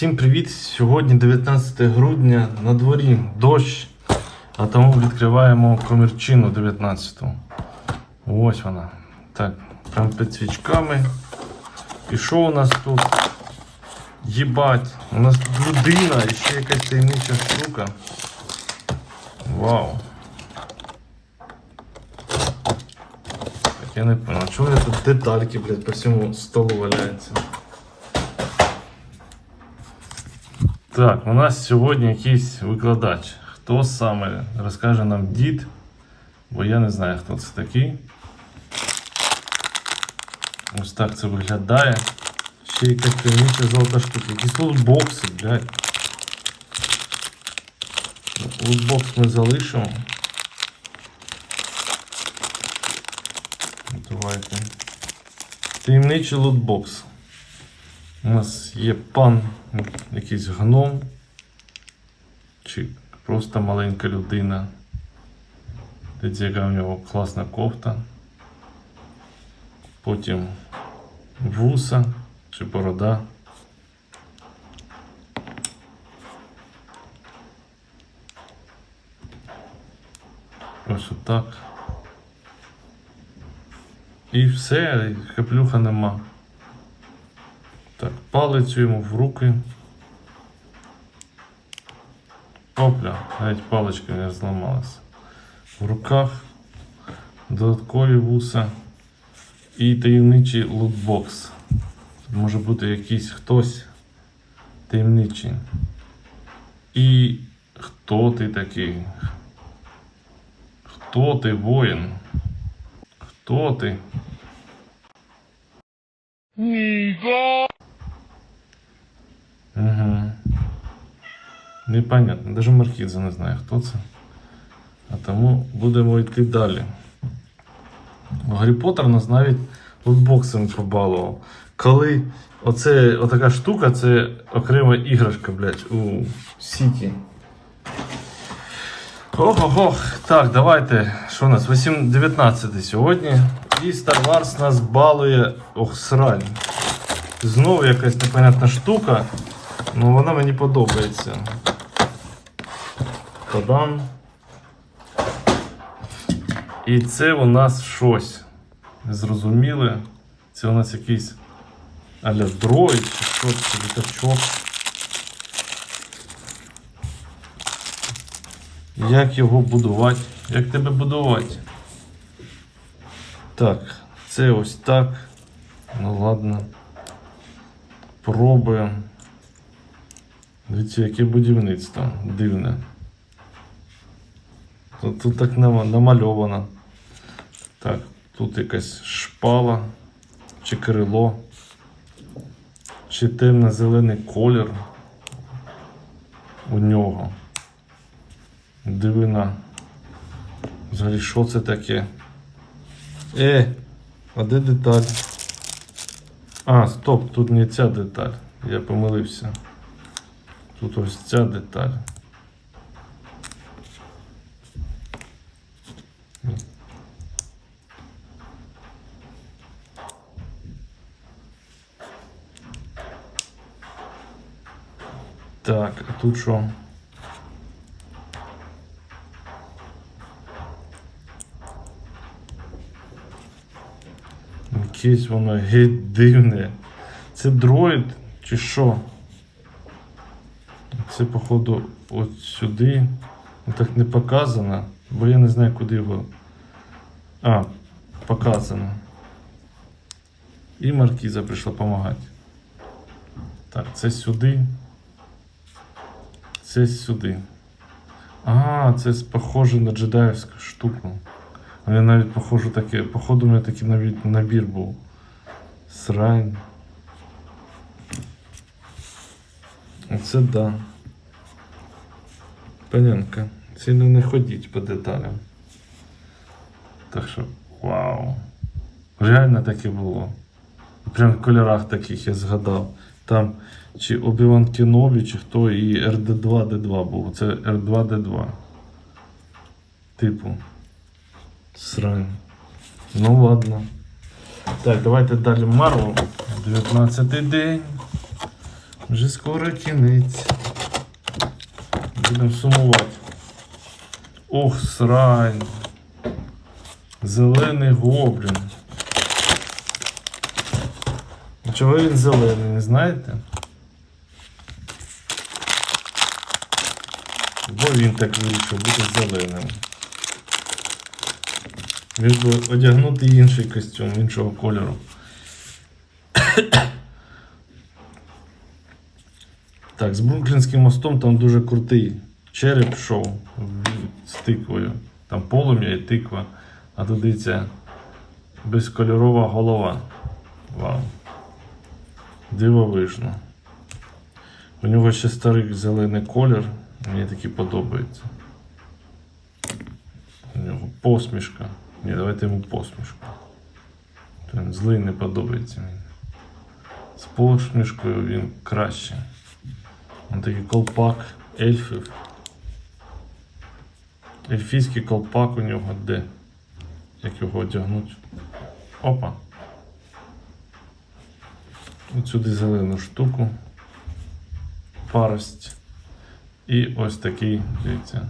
Всім привіт! Сьогодні 19 грудня на дворі дощ, а тому відкриваємо комірчину 19. Ось вона. Так, там під свічками. І що у нас тут? Єбать, у нас тут людина і ще якась таємнича штука. Вау. Так, я не понял, чого тут детальки, блядь, по всьому столу валяються. Так, у нас сьогодні якийсь викладач. Хто саме розкаже нам дід, бо я не знаю, хто це такий. Ось так це виглядає. Ще якась таємнича золота штука. Якісь лутбокси, блядь. Лутбокс ми залишимо. Давайте. Таємничий лутбокс. У нас є пан, якийсь гном, чи просто маленька людина. Дивіться, яка в нього класна кофта. Потім вуса чи борода. Ось отак. І все, і хеплюха нема. Палицю йому в руки. Опля, навіть паличка не зламалася. В руках додаткові вуса і таємничий лутбокс. Тут може бути якийсь хтось таємничий. І хто ти такий? Хто ти воїн? Хто ти? Угу. Непонятно. Даже Маркіза не знає, хто це. А тому будемо йти далі. Гаррі Поттер нас навіть лутбоксом побалував. Коли оце, отака штука, це окрема іграшка, блядь, у Сіті. Ох-ох-ох. Так, давайте. Що у нас? 8, 19 сьогодні. І Star Wars нас балує. Ох, срань. Знову якась непонятна штука. Ну вона мені подобається. Тадан. І це у нас щось. Незрозуміле. Це у нас якийсь аля дроїд чи що це літачок. Як його будувати? Як тебе будувати? Так, це ось так. Ну ладно. Пробуємо. Дивіться, яке будівництво дивне. Тут, тут так намальовано. Так, тут якась шпала, чи крило, чи темно-зелений колір у нього. Дивина. Взагалі, що це таке? Е, а де деталь? А, стоп, тут не ця деталь. Я помилився. Тут ось ця деталь. Так, а тут що? Якесь воно геть дивне. Це дроїд чи що? Це, походу, от сюди. Ну, Так не показано, бо я не знаю, куди його. А, показано. І маркіза прийшла допомагати. Так, це сюди. Це сюди. А, це похоже на джедаївську штуку. У мене навіть похоже таке, походу, у мене такий навіть набір був. Срань. Оце да. Понятно. Сильно не ходіть по деталям. Так що, вау. Реально таке було. Прям в кольорах таких я згадав. Там чи Обіван Кенові, чи хто і РД2Д2 був. Це R2D2. Типу. Срань. Ну ладно. Так, давайте далі Марвел. 19-й день. Вже скоро кінець. Будемо сумувати. Ох, срань. Зелений гоблін. Чого він зелений, не знаєте? Бо він так вирішив бути зеленим. Він би одягнути інший костюм іншого кольору. Так, з Бруклінським мостом там дуже крутий череп шоу з тиквою. Там полум'я і тиква. А тут дивіться, безкольорова голова. Вау. Дивовижно. У нього ще старий зелений колір. Мені такий подобається. У нього посмішка. Ні, давайте йому посмішку. Він злий не подобається мені. З посмішкою він краще. Ось такий колпак ельфів. Ельфійський колпак у нього де? Як його одягнуть? Опа. От сюди зелену штуку. Парость. І ось такий, дивіться,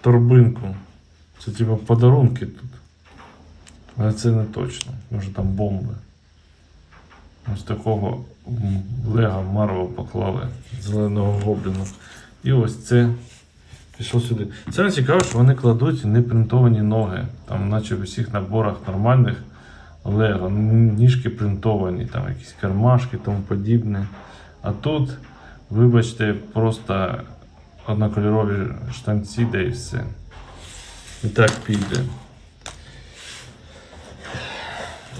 торбинку. Це типу подарунки тут. Але це не точно. Може там бомби. Ось такого Лего Марвел поклали зеленого гобліна. І ось це пішло сюди. Це цікаво, що вони кладуть непринтовані ноги. Там, наче в усіх наборах нормальних Лего. Ніжки принтовані, там якісь кармашки тому подібне. А тут, вибачте, просто однокольорові штанці, де і все. І так піде.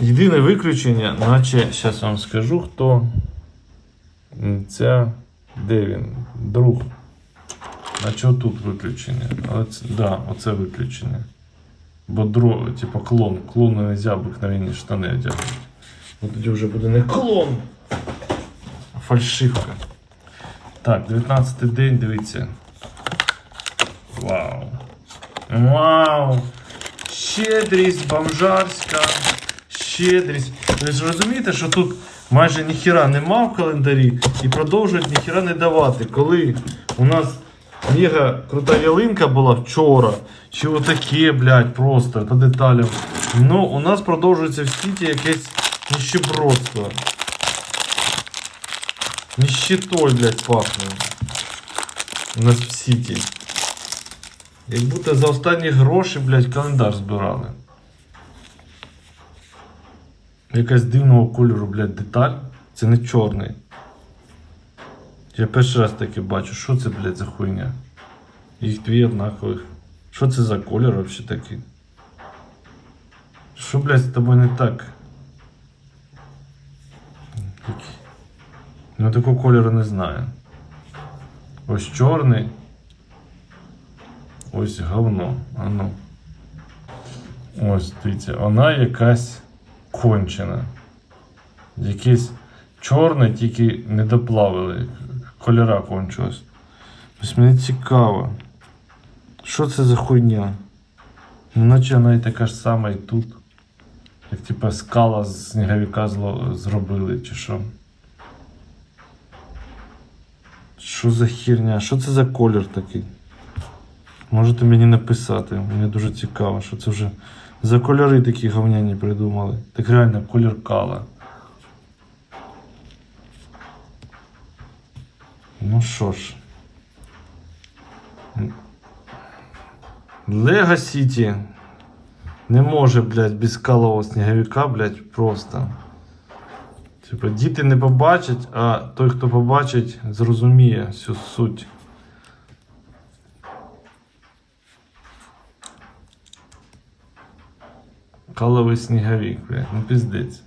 Єдине виключення, наче зараз вам скажу, хто ця, де він? Друг. Наче отут виключення. Але це, да, оце виключення. Бо друг, типу клон. Клону не можна обикновенні штани одягнути. Бо тоді вже буде не клон, а фальшивка. Так, 19-й день, дивіться. Вау. Вау! Щедрість бомжарська. Щедрість. Ви ж розумієте, що тут майже ніхіра нема в календарі і продовжують ніхіра не давати. Коли у нас мега крута ялинка була вчора, чи отаке, блядь, просто по деталям. Ну, у нас продовжується в світі якесь ніщебродство. Ніщитой, блядь, пахне. У нас в сіті. Як будто за останні гроші, блядь, календар збирали. Якась дивного кольору, блядь, деталь. Це не чорний. Я перший раз таке бачу. Що це, блядь, за хуйня? Їх дві однакових. Що це за колір вообще такий? Що, блядь, з тобою не так? Ну такого кольору не знаю. Ось чорний. Ось говно. А ну. Ось, дивіться, вона якась кончена. Якийсь чорний, тільки не доплавили. Кольора кончилась. Ось мені цікаво. Що це за хуйня? Ну, наче вона і така ж сама і тут. Як типа скала з сніговика зробили, чи що. Що за херня? Що це за колір такий? Можете мені написати. Мені дуже цікаво, що це вже за кольори такі говняні придумали. Так реально колір кала. Ну що ж. Лего Сіті не може, блядь, без калового сніговика, блядь, просто. Типа, діти не побачать, а той, хто побачить, зрозуміє всю суть. Каловий сніговик, блядь, ну піздець.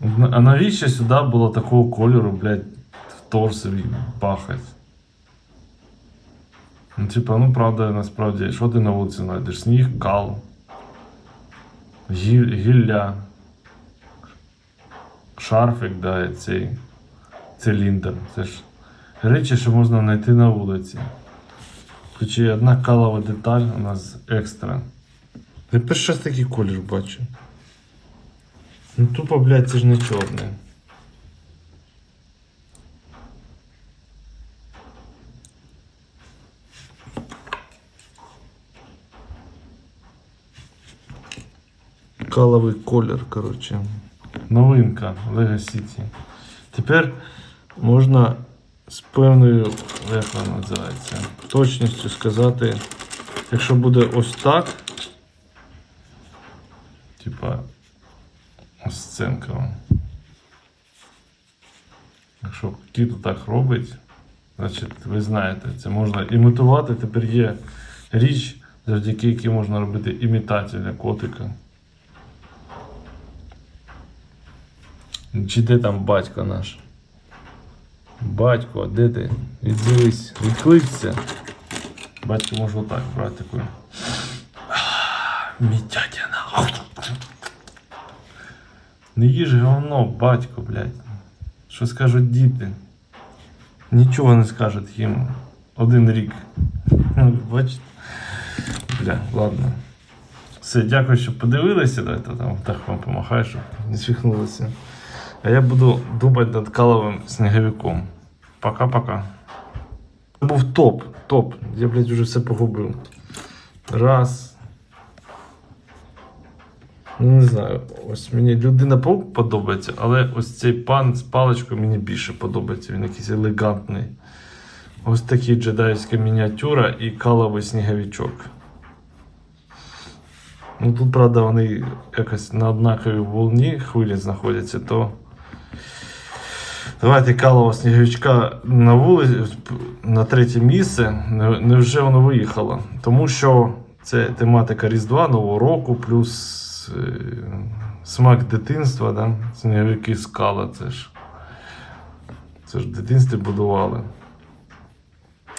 А навіщо сюди було такого кольору, блядь, в торсові бахать? Ну, типа, ну правда, насправді, що ти на вулиці знайдеш? Сніг, кал, гі- гілля, шарфик, да, і цей циліндр. Це ж речі, що можна знайти на вулиці. Хоча одна калова деталь у нас екстра. Я перший раз такий колір бачу. Ну тупо, блядь, це ж не чорне. Каловий колір, коротше. Новинка Lego City. Тепер можна з певною як вона називається, точністю сказати, якщо буде ось так, типа сценка. Якщо кіт так робить, значить ви знаєте, це можна імітувати. Тепер є річ, завдяки якій можна робити імітацію для котика. Чи де там батько наш? Батько, де ти? Віддивись, відкликся. Батько може отак брати такою. Нахуй. Не їж говно, батько, блядь. Що скажуть діти? Нічого не скажуть їм. Один рік. Ну, Бачите? Бля, ладно. Все, дякую, що подивилися. Давайте там так вам помахаю, щоб не свихнулося. А я буду думати над каловим сніговиком. Пока-пока. Це був топ, топ. Я, блядь, вже все погубив. Раз. Ну, не знаю, ось мені людина паук подобається, але ось цей пан з паличкою мені більше подобається. Він якийсь елегантний. Ось такі джедайська мініатюра і каловий сніговичок. Ну тут, правда, вони якось на однаковій волні хвилі знаходяться, то. Давайте калового сніговичка на вулиці на третє місце. Невже воно виїхало? Тому що це тематика Різдва, Нового року, плюс е, смак дитинства, да? сніговики скала. Це ж, це ж в дитинстві будували.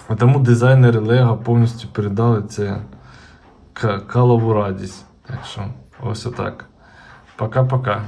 А тому дизайнери Лего повністю передали це калову радість. Так що, ось отак. Пока-пока.